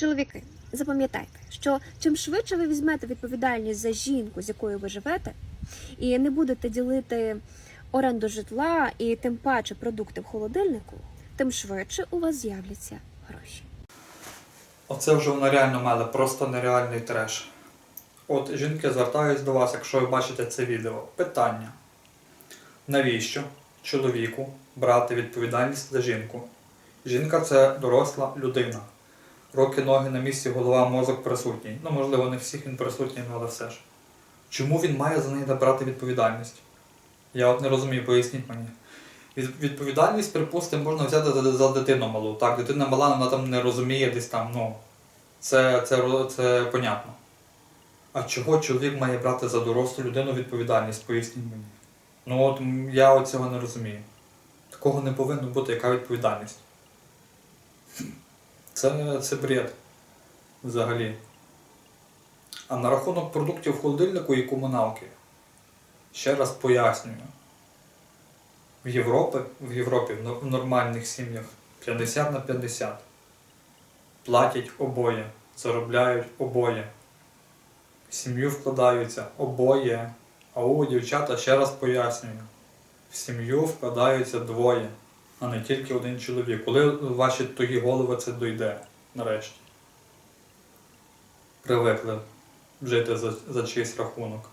Чоловіки, запам'ятайте, що чим швидше ви візьмете відповідальність за жінку, з якою ви живете, і не будете ділити оренду житла і тим паче продукти в холодильнику, тим швидше у вас з'являться гроші. Оце вже вона реально мала, просто нереальний треш. От жінки звертаюсь до вас, якщо ви бачите це відео. Питання. Навіщо чоловіку брати відповідальність за жінку? Жінка це доросла людина. Руки, ноги на місці, голова, мозок присутній. Ну, можливо, не всіх він присутній, але все ж. Чому він має за неї брати відповідальність? Я от не розумію, поясніть мені. Відповідальність, припустимо, можна взяти за, за дитину малу. Так, дитина мала, вона там не розуміє десь там, ну. Це, це, ро- це понятно. А чого чоловік має брати за дорослу людину відповідальність, поясніть мені. Ну от я цього не розумію. Такого не повинно бути, яка відповідальність. Це, це бред. Взагалі. А на рахунок продуктів холодильнику і комуналки. Ще раз пояснюю. В Європі, в Європі в нормальних сім'ях 50 на 50 платять обоє, заробляють обоє. В сім'ю вкладаються обоє. А у дівчата ще раз пояснюю. В сім'ю вкладаються двоє, а не тільки один чоловік. Коли ваші тугі голови це дойде нарешті. Привикли жити за, за чийсь рахунок.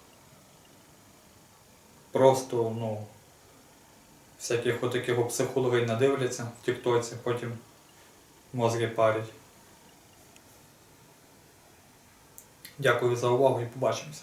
Просто, ну, всяких отаких от психологів надивляться в Тіктоці, потім мозги парять. Дякую за увагу і побачимося.